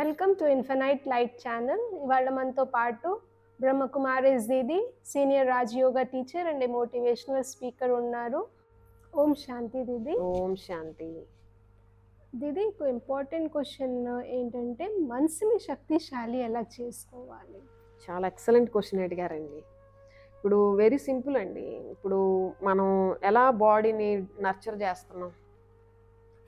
Welcome to infinite light channel ఇవాళ మనతో పాటు బ్రహ్మకుమారిస్ దీది సీనియర్ రాజయోగా టీచర్ అండ్ మోటివేషనల్ స్పీకర్ ఉన్నారు. ఓం శాంతి దీది. ఓం శాంతి. దీది ఒక ఇంపార్టెంట్ క్వశ్చన్ ఏంటంటే మనసుని శక్తిశాలి ఎలా చేసుకోవాలి? చాలా ఎక్సలెంట్ క్వశ్చన్ అడిగారండి. ఇప్పుడు వెరీ సింపుల్ అండి. ఇప్పుడు మనం ఎలా బాడీని నర్చర్ చేస్తున్నాం?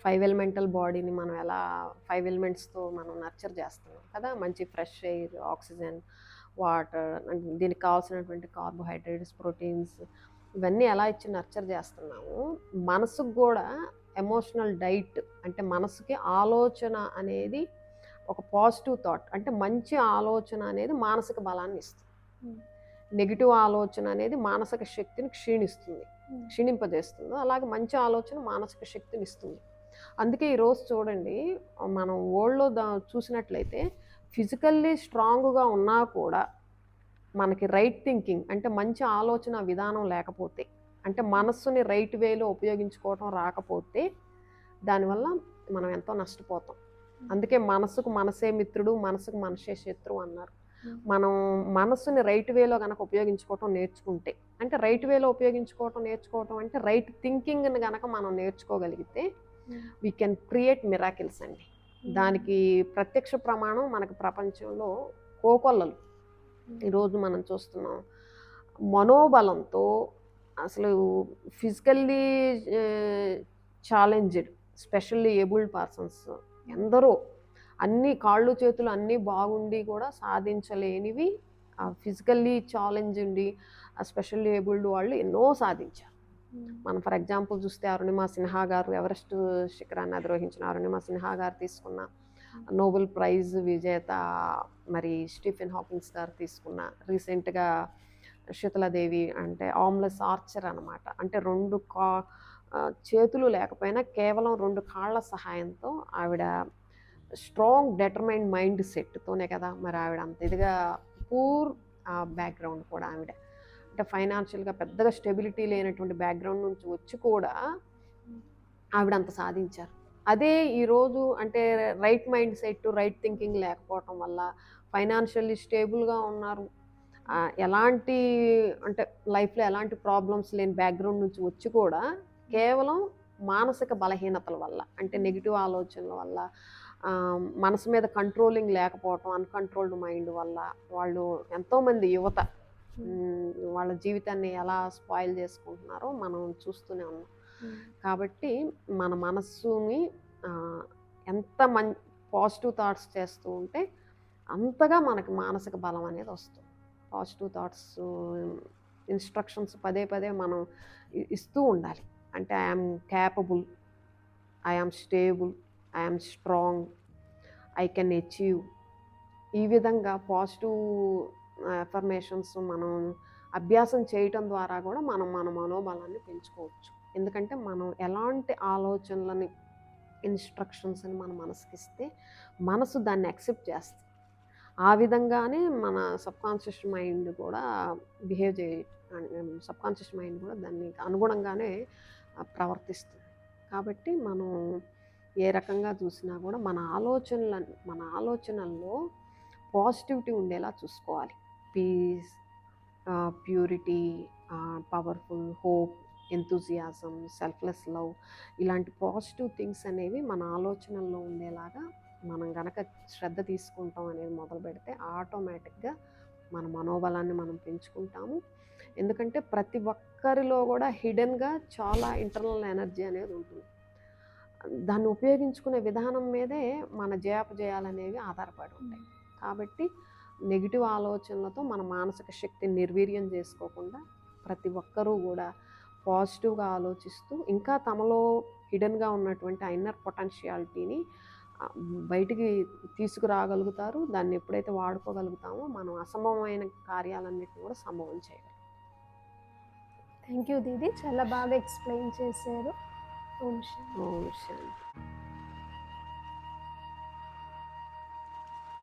ఫైవ్ ఎలిమెంటల్ బాడీని మనం ఎలా ఫైవ్ ఎలిమెంట్స్తో మనం నర్చర్ చేస్తున్నాం కదా మంచి ఫ్రెష్ ఎయిర్ ఆక్సిజన్ వాటర్ దీనికి కావాల్సినటువంటి కార్బోహైడ్రేట్స్ ప్రోటీన్స్ ఇవన్నీ ఎలా ఇచ్చి నర్చర్ చేస్తున్నాము. మనసుకు కూడా ఎమోషనల్ డైట్ అంటే మనసుకి ఆలోచన అనేది ఒక పాజిటివ్ థాట్ అంటే మంచి ఆలోచన అనేది మానసిక బలాన్ని ఇస్తుంది. నెగిటివ్ ఆలోచన అనేది మానసిక శక్తిని క్షీణిస్తుంది క్షీణింపజేస్తుంది. అలాగే మంచి ఆలోచన మానసిక శక్తిని ఇస్తుంది. అందుకే ఈరోజు చూడండి మనం వరల్డ్లో దా చూసినట్లయితే ఫిజికల్లీ స్ట్రాంగ్గా ఉన్నా కూడా మనకి రైట్ థింకింగ్ అంటే మంచి ఆలోచన విధానం లేకపోతే అంటే మనస్సుని రైట్ వేలో ఉపయోగించుకోవటం రాకపోతే దానివల్ల మనం ఎంతో నష్టపోతాం. అందుకే మనసుకు మనసే మిత్రుడు మనసుకు మనసే శత్రువు అన్నారు. మనం మనస్సుని రైట్ వేలో కనుక ఉపయోగించుకోవటం నేర్చుకుంటే అంటే రైట్ వేలో ఉపయోగించుకోవటం నేర్చుకోవటం అంటే రైట్ థింకింగ్ని కనుక మనం నేర్చుకోగలిగితే వీ కెన్ క్రియేట్ మిరాకిల్స్ అండి. దానికి ప్రత్యక్ష ప్రమాణం మనకు ప్రపంచంలో కోకొల్లలు. ఈరోజు మనం చూస్తున్నాం. మనోబలంతో అసలు physically challenged specially abled persons ఎందరో అన్ని కాళ్ళు చేతులు అన్నీ బాగుండి కూడా సాధించలేనివి ఫిజికల్లీ ఛాలెంజ్ ఉండి స్పెషల్లీ ఏబుల్డ్ వాళ్ళు ఎన్నో సాధించారు. మనం ఫర్ ఎగ్జాంపుల్ చూస్తే అరుణిమా సిన్హా గారు ఎవరెస్ట్ శిఖరాన్ని అధిరోహించిన అరుణిమా సిన్హా గారు తీసుకున్న నోబెల్ ప్రైజ్ విజేత మరి స్టీఫెన్ హాకిన్స్ గారు తీసుకున్న రీసెంట్గా శీతలాదేవి అంటే ఆమ్లెస్ ఆర్చర్ అనమాట అంటే రెండు కా చేతులు లేకపోయినా కేవలం రెండు కాళ్ళ సహాయంతో ఆవిడ స్ట్రాంగ్ డెటర్మైండ్ మైండ్ సెట్తోనే కదా మరి ఆవిడ అంత ఇదిగా పూర్ బ్యాక్గ్రౌండ్ కూడా ఆవిడ. అంటే ఫైనాన్షియల్గా పెద్దగా స్టెబిలిటీ లేనటువంటి బ్యాక్గ్రౌండ్ నుంచి వచ్చి కూడా ఆవిడ అంత సాధించారు. అదే ఈరోజు అంటే right mind set right thinking లేకపోవటం వల్ల ఫైనాన్షియల్లీ స్టేబుల్గా ఉన్నారు. ఎలాంటి అంటే లైఫ్లో ఎలాంటి ప్రాబ్లమ్స్ లేని బ్యాక్గ్రౌండ్ నుంచి వచ్చి కూడా కేవలం మానసిక బలహీనతల వల్ల అంటే నెగిటివ్ ఆలోచనల వల్ల మనసు మీద కంట్రోలింగ్ లేకపోవటం అన్కంట్రోల్డ్ మైండ్ వల్ల వాళ్ళు ఎంతోమంది యువత వాళ్ళ జీవితాన్ని ఎలా స్పాయిల్ చేసుకుంటున్నారో మనం చూస్తూనే ఉన్నాం. కాబట్టి మన మనస్సుని ఎంత మం పాజిటివ్ థాట్స్ చేస్తూ ఉంటే అంతగా మనకి మానసిక బలం అనేది వస్తుంది. పాజిటివ్ థాట్స్ ఇన్స్ట్రక్షన్స్ పదే పదే మనం ఇస్తూ ఉండాలి. అంటే I'm capable I'm stable I'm strong I can achieve. ఈ విధంగా పాజిటివ్ అఫర్మేషన్స్ మనం అభ్యాసం చేయటం ద్వారా కూడా మనం మన మనోబలాన్ని పెంచుకోవచ్చు. ఎందుకంటే మనం ఎలాంటి ఆలోచనలని ఇన్స్ట్రక్షన్స్ని మన మనసుకి ఇస్తే మనసు దాన్ని యాక్సెప్ట్ చేస్తుంది. ఆ విధంగానే మన సబ్కాన్షియస్ మైండ్ కూడా బిహేవ్ చేయ సబ్కాన్షియస్ మైండ్ కూడా దాన్ని అనుగుణంగానే ప్రవర్తిస్తుంది. కాబట్టి మనం ఏ రకంగా చూసినా కూడా మన ఆలోచనల మన ఆలోచనల్లో పాజిటివిటీ ఉండేలా చూసుకోవాలి. Peace purity powerful hope enthusiasm selfless love ఇలాంటి పాజిటివ్ థింగ్స్ అనేవి మన ఆలోచనల్లో ఉండేలాగా మనం గనక శ్రద్ధ తీసుకుంటాం అనేది మొదలు పెడితే ఆటోమేటిక్గా మన మనోబలాన్ని మనం పెంచుకుంటాము. ఎందుకంటే ప్రతి ఒక్కరిలో కూడా హిడెన్గా చాలా ఇంటర్నల్ ఎనర్జీ అనేది ఉంటుంది. దాన్ని ఉపయోగించుకునే విధానం మీదే మన జయాపజయాలు ఆధారపడి ఉంటాయి. కాబట్టి నెగిటివ్ ఆలోచనలతో మన మానసిక శక్తిని నిర్వీర్యం చేసుకోకుండా ప్రతి ఒక్కరూ కూడా పాజిటివ్గా ఆలోచిస్తూ ఇంకా తమలో హిడెన్గా ఉన్నటువంటి ఆ ఇన్నర్ పొటెన్షియాలిటీని బయటికి తీసుకురాగలుగుతారు. దాన్ని ఎప్పుడైతే వాడుకోగలుగుతామో మనం అసంభవమైన కార్యాలన్నిటిని కూడా సంభవం చేయగలం. థ్యాంక్ యూ దీది. చాలా బాగా ఎక్స్ప్లెయిన్ చేశారు. ఓం శాంతి ఓం శాంతి